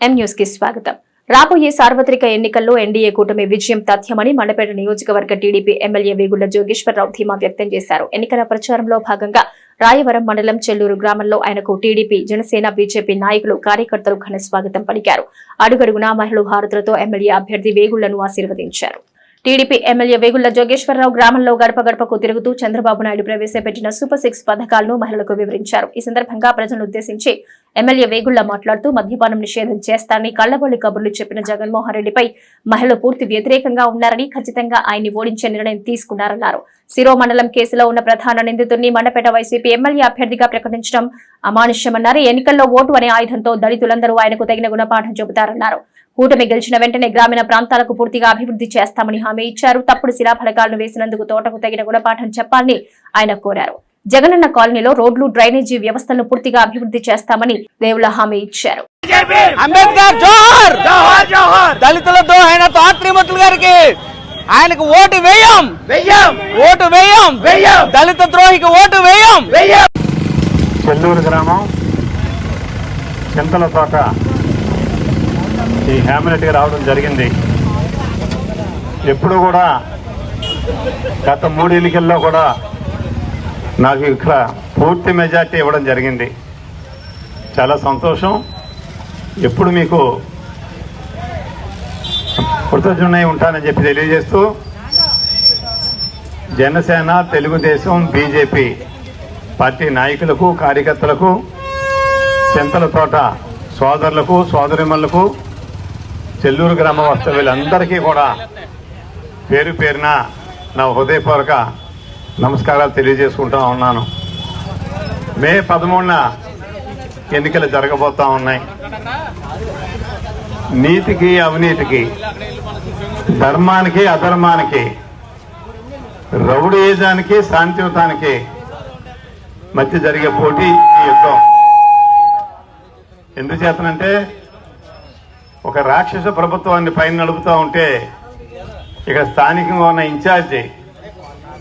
ఎం న్యూస్కి స్వాగతం. రాబోయే సార్వత్రిక ఎన్నికల్లో ఎన్డీఏ కూటమి విజయం తథ్యమని మండపేట నియోజకవర్గ టీడీపీ ఎమ్మెల్యే వేగుళ్ళ జోగేశ్వరరావు ధీమా వ్యక్తం చేశారు. ఎన్నికల ప్రచారంలో భాగంగా రాయవరం మండలం చెల్లూరు గ్రామంలో ఆయనకు టీడీపీ జనసేన బీజేపీ నాయకులు కార్యకర్తలు ఘన స్వాగతం పలికారు. అడుగడుగునా మహిళలు హారతులతో ఎమ్మెల్యే అభ్యర్థి వేగుళ్ళను ఆశీర్వదించారు. టీడీపీ ఎమ్మెల్యే వేగుళ్ళ జోగేశ్వరరావు గ్రామంలో గడప గడపకు తిరుగుతూ చంద్రబాబు నాయుడు ప్రవేశపెట్టిన సూపర్ సిక్స్ పథకాలను మహిళలకు వివరించారు. ఈ సందర్భంగా ప్రజలను ఉద్దేశించి ఎమ్మెల్యే వేగుళ్ళ మాట్లాడుతూ మద్యపానం నిషేధం చేస్తానని కళ్ళబొల్లి కబుర్లు చెప్పిన జగన్మోహన్ రెడ్డిపై మహిళలు పూర్తి వ్యతిరేకంగా ఉన్నారని ఖచ్చితంగా ఆయన్ని ఓడించే నిర్ణయం తీసుకున్నారన్నారు. సిరో మండలం కేసులో ఉన్న ప్రధాన నిందితుడిని మండపేట వైసీపీ ఎమ్మెల్యే అభ్యర్థిగా ప్రకటించడం అమానుష్యమన్నారు. ఎన్నికల్లో ఓటు అనే ఆయుధంతో దళితులందరూ ఆయనకు తగిన గుణపాఠం చెబుతారన్నారు. కూటమి గెలిచిన వెంటనే గ్రామీణ ప్రాంతాలకు పూర్తిగా అభివృద్ధి చేస్తామని హామీ ఇచ్చారు. తప్పుడు శిలాఫలకాలను వేసినందుకు తోటకు తగిన గుణపాఠం చెప్పాలని ఆయన కోరారు. జగనన్న కాలనీలో రోడ్లు డ్రైనేజీ వ్యవస్థలను పూర్తిగా అభివృద్ధి చేస్తామని దేవుల హామీ ఇచ్చారు. అంబేద్కర్ జోహర్! గారికి ఆయనకు ఓటు వేయం! వెయ్యం! ఓటు వేయం! వెయ్యం! దళిత ద్రోహికి ఓటు వేయం! వెయ్యం! చెల్లూరు గ్రామం చింతల తోట ఈ హ్యామిలెట్కి రావడం జరిగింది. ఎప్పుడు కూడా గత మూడు ఎన్నికల్లో కూడా నాకు ఇక్కడ పూర్తి మెజార్టీ ఇవ్వడం జరిగింది. చాలా సంతోషం. ఎప్పుడు మీకు కృతజ్ఞునై ఉంటానని చెప్పి తెలియజేస్తూ జనసేన తెలుగుదేశం బీజేపీ పార్టీ నాయకులకు కార్యకర్తలకు చింతల తోట సోదరులకు సోదరిమణులకు చెల్లూరు గ్రామ వాస్తవ్యులందరికీ కూడా పేరు పేరున నా హృదయపూర్వక నమస్కారాలు తెలియజేసుకుంటా ఉన్నాను. మే పదమూడున ఎన్నికలు జరగబోతూ ఉన్నాయి. నీతికి అవినీతికి ధర్మానికి అధర్మానికి రౌడీజానికి శాంతియుతానికి మధ్య జరిగే పోటీ ఈ యుద్ధం. ఎందుచేతనంటే ఒక రాక్షస ప్రభుత్వాన్ని పైన నడుపుతూ ఉంటే ఇక స్థానికంగా ఉన్న ఇన్ఛార్జి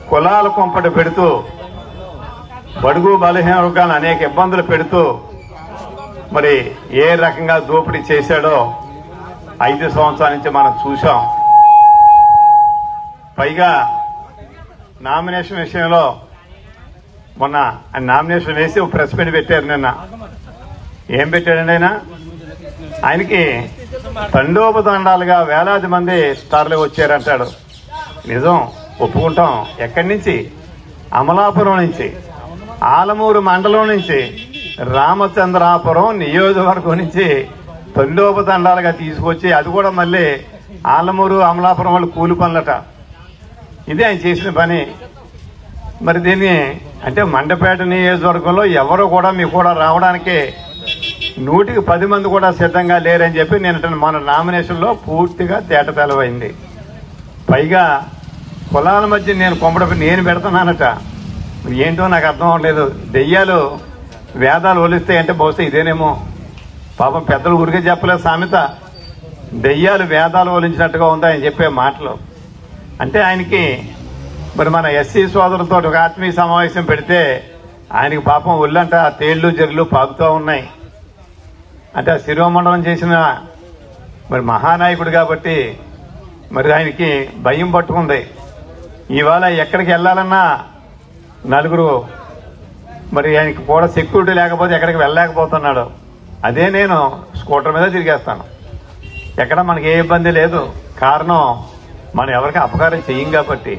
కులాల కొంపట పెడుతూ బడుగు బలహీన వర్గాలను అనేక ఇబ్బందులు పెడుతూ మరి ఏ రకంగా దోపిడీ చేశాడో ఐదు సంవత్సరాల నుంచి మనం చూసాం పైగా నామినేషన్ విషయంలో మొన్న ఆయన నామినేషన్ వేసి ఒక ప్రెస్ మీట్ పెట్టారు నిన్న. ఏం పెట్టాడండి ఆయన? ఆయనకి తండోపదండాలుగా వేలాది మంది స్టార్లు వచ్చారంటాడు. నిజం ఒప్పుకుంటాం. ఎక్కడి నుంచి? అమలాపురం నుంచి. ఆలమూరు మండలం నుంచి. రామచంద్రాపురం నియోజకవర్గం నుంచి తండోపదండాలుగా తీసుకొచ్చి అది కూడా మళ్ళీ ఆలమూరు అమలాపురం వాళ్ళు కూలి పనులట. ఇది ఆయన చేసిన పని. మరి దీన్ని అంటే మండపేట నియోజకవర్గంలో ఎవరు కూడా మీకు కూడా రావడానికి నూటికి పది మంది కూడా సిద్ధంగా లేరని చెప్పి నేను మన నామినేషన్లో పూర్తిగా తేట తెలవైంది పైగా కులాల మధ్య నేను కొమ్మడ నేను పెడుతున్నానట. ఏంటో నాకు అర్థం అవ్వలేదు దెయ్యాలు వేదాలు ఒలిస్తే అంటే బహుశా ఇదేనేమో. పాపం పెద్దలు ఊరికే చెప్పలేదు సామెత. దెయ్యాలు వేదాలు ఒలించినట్టుగా ఉందా ఆయన చెప్పే మాటలు. అంటే ఆయనకి మరి మన ఎస్సీ సోదరులతో ఒక ఆత్మీయ సమావేశం పెడితే ఆయనకి పాపం ఒళ్ళంట తేళ్ళు జర్లు పాకుతూ ఉన్నాయి. అంటే శిరోమండలం చేసిన మరి మహానాయకుడు కాబట్టి మరి ఆయనకి భయం పట్టుకుంది. ఇవాళ ఎక్కడికి వెళ్ళాలన్నా నలుగురు మరి ఆయనకి కూడా సెక్యూరిటీ లేకపోతే ఎక్కడికి వెళ్ళలేకపోతున్నాడు. అదే నేను స్కూటర్ మీద తిరిగేస్తాను. ఎక్కడ మనకి ఏ ఇబ్బంది లేదు. కారణం మనం ఎవరికి అపకారం చెయ్యం కాబట్టి.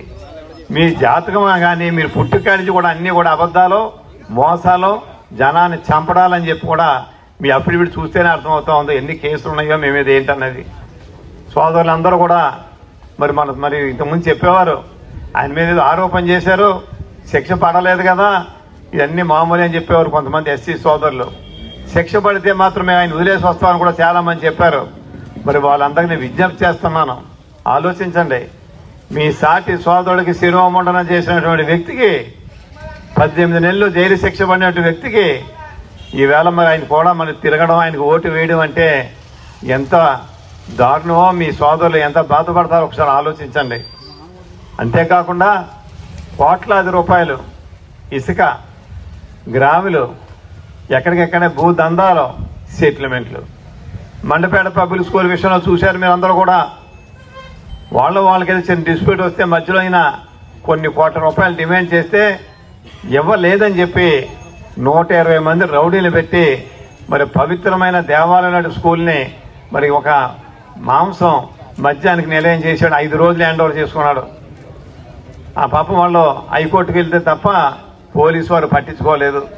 మీ జాతకం కానీ మీరు పుట్టుక నుంచి కూడా అన్నీ కూడా అబద్ధాలు మోసాలు జనాన్ని చంపడాలని చెప్పి కూడా మీ అఫిడవిట్ చూస్తేనే అర్థమవుతా ఉందో ఎన్ని కేసులు ఉన్నాయో మేమేది ఏంటన్నది. సోదరులందరూ కూడా మరి మన మరి ఇంతకుముందు చెప్పేవారు ఆయన మీద ఏదో ఆరోపణ చేశారు శిక్ష పడలేదు కదా ఇవన్నీ మామూలు అని చెప్పేవారు కొంతమంది ఎస్సీ సోదరులు. శిక్ష పడితే మాత్రమే ఆయన వదిలేసి వస్తామని కూడా చాలా మంది చెప్పారు. మరి వాళ్ళందరికీ నేను విజ్ఞప్తి చేస్తున్నాను. ఆలోచించండి. మీ సాటి సోదరుడికి శిరోమండనం చేసినటువంటి వ్యక్తికి పద్దెనిమిది నెలలు జైలు శిక్ష పడినటువంటి వ్యక్తికి ఈవేళ మరి ఆయన కూడా మరి తిరగడం ఆయనకు ఓటు వేయడం అంటే ఎంత దారుణమో మీ సోదరులు ఎంత బాధపడతారో ఒకసారి ఆలోచించండి. అంతేకాకుండా కోట్లాది రూపాయలు ఇసుక గ్రాములు ఎక్కడికెక్కడ భూదందాలు సెటిల్మెంట్లు. మండపేట పబ్లిక్ స్కూల్ విషయంలో చూశారు మీరు అందరూ కూడా. వాళ్ళు వాళ్ళకి చిన్న డిస్ప్యూట్ వస్తే మధ్యలో అయినా కొన్ని కోట్ల రూపాయలు డిమాండ్ చేస్తే ఇవ్వలేదని చెప్పి నూట ఇరవై మంది రౌడీలు పెట్టి మరి పవిత్రమైన దేవాలయం లాంటి స్కూల్ని మరి ఒక మాంసం మద్యానికి నిలయం చేశాడు. ఐదు రోజులు హ్యాండ్ ఓవర్ చేసుకున్నాడు. ఆ పాపం వాళ్ళు హైకోర్టుకు వెళ్తే తప్ప పోలీసు వారు పట్టించుకోలేదు.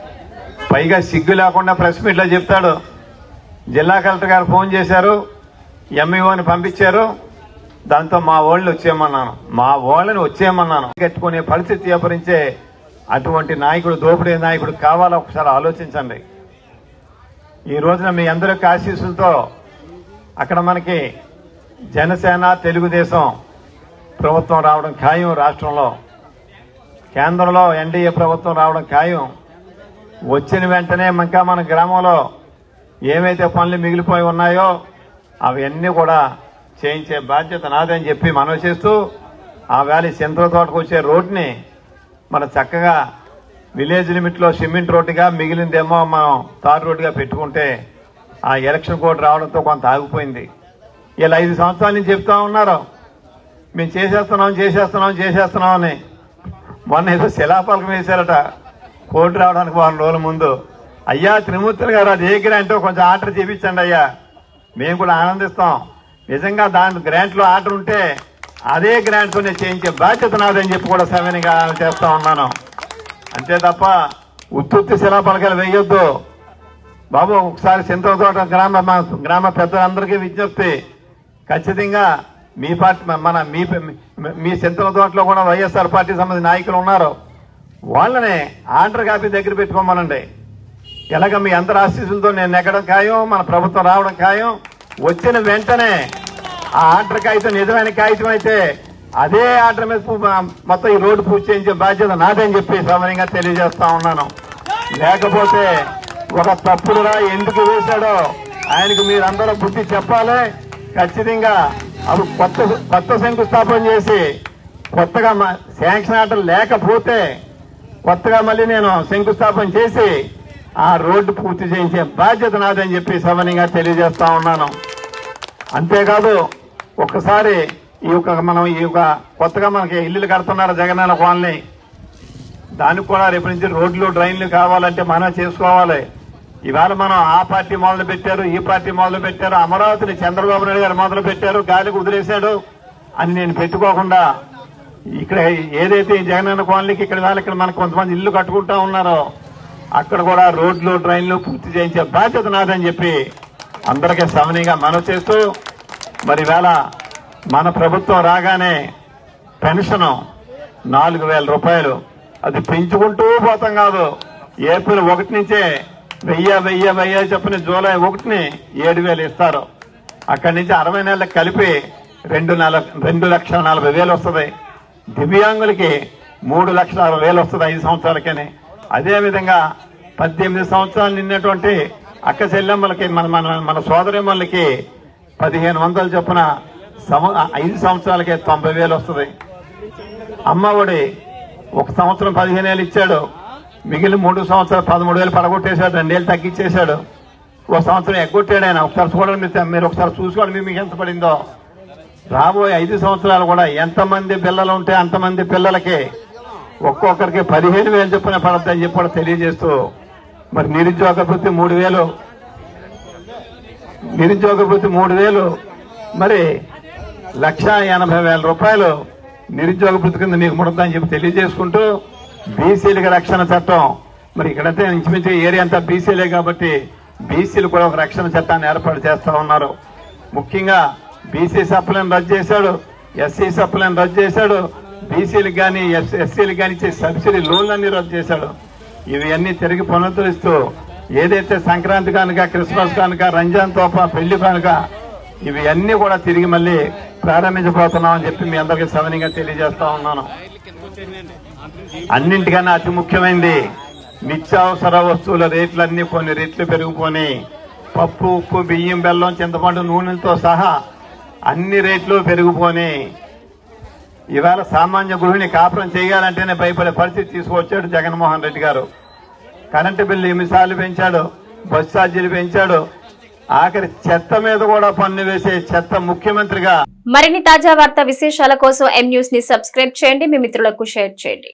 పైగా సిగ్గు లేకుండా ప్రెస్ మీట్లో చెప్తాడు. జిల్లా కలెక్టర్ గారు ఫోన్ చేశారు. ఎంఈఓని పంపించారు. దాంతో మా వాళ్ళని వచ్చేయమన్నాను. మా వాళ్ళని వచ్చేయమన్నాను. కట్టుకునే పరిస్థితి వ్యాపరించే అటువంటి నాయకుడు దోపిడీ నాయకుడు కావాలో? ఒకసారి ఆలోచించండి. ఈ రోజున మీ అందరి ఆశీస్సులతో అక్కడ మనకి జనసేన తెలుగుదేశం ప్రభుత్వం రావడం ఖాయం రాష్ట్రంలో. కేంద్రంలో ఎన్డీఏ ప్రభుత్వం రావడం ఖాయం. వచ్చిన వెంటనే ఇంకా మన గ్రామంలో ఏమైతే పనులు మిగిలిపోయి ఉన్నాయో అవన్నీ కూడా చేయించే బాధ్యత నాదని చెప్పి మనవి చేస్తూ ఆ వ్యాలీ చింతల తోటకు వచ్చే రోడ్ని మన చక్కగా విలేజ్ లిమిట్లో సిమెంట్ రోడ్డుగా మిగిలిందేమో మనం తార్ రోడ్డుగా పెట్టుకుంటే ఆ ఎలక్షన్ కోడ్ రావడంతో కొంత ఆగిపోయింది. ఇలా ఐదు సంవత్సరాల నుంచి చెప్తా ఉన్నారు. మేము చేసేస్తున్నాం చేసేస్తున్నాం చేసేస్తున్నాం అని. మొన్న ఏదో శిలాపాలకం వేశారట. కోర్టు రావడానికి వారం రోజుల ముందు. అయ్యా త్రిమూర్తులు గారు అది ఏ గ్రాంటో కొంచెం ఆర్డర్ చేపించండి అయ్యా. మేము కూడా ఆనందిస్తాం. నిజంగా దాని గ్రాంట్లో ఆర్డర్ ఉంటే అదే గ్రాంట్ నేను చేయించే బాధ్యత నాదని చెప్పి కూడా సవినిగా చేస్తా ఉన్నాను. అంతే తప్ప ఉత్తుత్తి శిలాపలకాలు వేయొద్దు. బాబు ఒకసారి చింతలతోట గ్రామ మా- గ్రామ పెద్దలందరికీ విజ్ఞప్తి. ఖచ్చితంగా మీ పార్టీ మన మీ మీ చింతల తోటలో కూడా వైఎస్ఆర్ పార్టీ సంబంధించిన నాయకులు ఉన్నారు. వాళ్ళనే ఆర్డర్ కాపీ దగ్గర పెట్టుకోమనండి. ఎలాగ మీ అందరి ఆశీస్సులతో నేను ఎక్కడం ఖాయం మన ప్రభుత్వం రావడం ఖాయం వచ్చిన వెంటనే ఆ ఆర్డర్ కాగితం నిజమైన కాగితం అయితే అదే ఆర్డర్ మీద మొత్తం ఈ రోడ్డు పూర్తి చేయించే బాధ్యత నాదని చెప్పి సమయంగా తెలియజేస్తా ఉన్నాను. లేకపోతే ఒక తప్పుడురా ఎందుకు వేశాడో ఆయనకు మీరందరూ బుద్ధి చెప్పాలి. ఖచ్చితంగా అప్పుడు కొత్త కొత్త శంకుస్థాపన చేసి కొత్తగా శాంక్షన్ ఆర్డర్ లేకపోతే కొత్తగా మళ్ళీ నేను శంకుస్థాపన చేసి ఆ రోడ్డు పూర్తి చేయించే బాధ్యత నాదని చెప్పి సవనీగా తెలియజేస్తా ఉన్నాను. అంతేకాదు ఒక్కసారి ఈ యొక్క మనం ఈ యొక్క కొత్తగా మనకి ఇల్లులు కడుతున్నారు జగనన్న కాలనీ. దానికి కూడా రేపు నుంచి రోడ్లు డ్రైన్లు కావాలంటే మనం చేసుకోవాలి. ఇవాళ మనం ఆ పార్టీ మొదలు పెట్టారు ఈ పార్టీ మొదలు పెట్టారు అమరావతిని చంద్రబాబు నాయుడు గారు మొదలు పెట్టారు గాలికి వదిలేశాడు అని నేను పెట్టుకోకుండా ఇక్కడ ఏదైతే జగనన్న కాలనీకి ఇక్కడ వాళ్ళు ఇక్కడ మనకు కొంతమంది ఇల్లు కట్టుకుంటా ఉన్నారో అక్కడ కూడా రోడ్లు డ్రైన్లు పూర్తి చేయించే బాధ్యత నాదని చెప్పి అందరికీ సమనీయంగా మనవి చేస్తూ మరి వేళ మన ప్రభుత్వం రాగానే పెన్షన్ నాలుగు వేల రూపాయలు. అది పెంచుకుంటూ పోతాం కాదు. ఏప్రిల్ ఒకటి నుంచే వెయ్యి వెయ్యి వెయ్యి చెప్పిన జూలై ఒకటిని ఏడు వేలు ఇస్తారు. అక్కడి నుంచి అరవై నెలలకు కలిపి రెండు నెల రెండు లక్షల నలభై వేలు వస్తుంది. దివ్యాంగులకి మూడు లక్షల అరవై వేలు వస్తుంది ఐదు సంవత్సరాలకని. అదేవిధంగా పద్దెనిమిది సంవత్సరాలు నిన్నటువంటి అక్క చెల్లెమ్మలకి మన మన మన సోదరిమ్మలకి పదిహేను వందలు చొప్పున సంవ- ఐదు సంవత్సరాలకే తొంభై వేలు వస్తుంది. అమ్మఒడి ఒక సంవత్సరం పదిహేను వేలు ఇచ్చాడు. మిగిలిన మూడు సంవత్సరాలు పదమూడు వేలు పడగొట్టేశాడు. రెండేళ్ళు తగ్గించేశాడు ఒక సంవత్సరం ఎగ్గొట్టాడు ఆయన. ఒకసారి చూడండి మీరు- ఒకసారి చూసుకోండి మీకు ఎంత పడిందో. రాబోయే ఐదు సంవత్సరాలు కూడా ఎంతమంది పిల్లలు ఉంటే అంతమంది పిల్లలకి ఒక్కొక్కరికి పదిహేను వేలు చొప్పున పడద్దని చెప్పి కూడా తెలియజేస్తూ మరి నిరుద్యోగ వృత్తి మూడు వేలు నిరుద్యోగ వృత్తి మూడు వేలు. మరి లక్ష ఎనభై వేల రూపాయలు నిరుద్యోగ వృత్తి కింద మీకు ముడతాని చెప్పి తెలియజేసుకుంటూ బీసీలకు రక్షణ చట్టం. మరి ఇక్కడంటే ఇంచుమించు ఏరియా అంతా బీసీలే కాబట్టి బీసీలు కూడా ఒక రక్షణ చట్టాన్ని ఏర్పాటు చేస్తా ఉన్నారు. ముఖ్యంగా బీసీ సప్లను రద్దు చేశాడు ఎస్సీ సప్లను రద్దు చేశాడు బీసీలకు కానీ ఎస్సీలకు కానీ ఇచ్చే సబ్సిడీ లోన్లన్నీ రద్దు చేశాడు. ఇవి తిరిగి పునరుద్ధరిస్తూ ఏదైతే సంక్రాంతి కానుక క్రిస్మస్ కానుక రంజాన్ తోప పెళ్ళి కానుక ఇవి అన్ని కూడా తిరిగి మళ్ళీ ప్రారంభించబోతున్నాం అని చెప్పి మీ అందరికీ సవనీయంగా తెలియజేస్తా ఉన్నాను. అన్నింటికన్నా అతి ముఖ్యమైనది నిత్యావసర వస్తువుల రేట్లన్నీ కొన్ని రేట్లు పెరిగిపోయి పప్పు ఉప్పు బియ్యం బెల్లం చింతపండు నూనెలతో సహా అన్ని రేట్లు పెరిగిపోయి ఇవాళ సామాన్య గృహిణి కాపురం చేయాలంటేనే భయపడే పరిస్థితి తీసుకొచ్చాడు జగన్మోహన్ రెడ్డి గారు. కరెంటు బిల్లు ఎన్నిసార్లు పెంచాడు బస్ ఛార్జీలు పెంచాడో ఆఖరి చెత్త మీద కూడా పన్ను వేసే చెత్త ముఖ్యమంత్రిగా మరిన్ని తాజా వార్త విశేషాల కోసం ఎం న్యూస్ని సబ్స్క్రైబ్ చేయండి. మీ మిత్రులకు షేర్ చేయండి.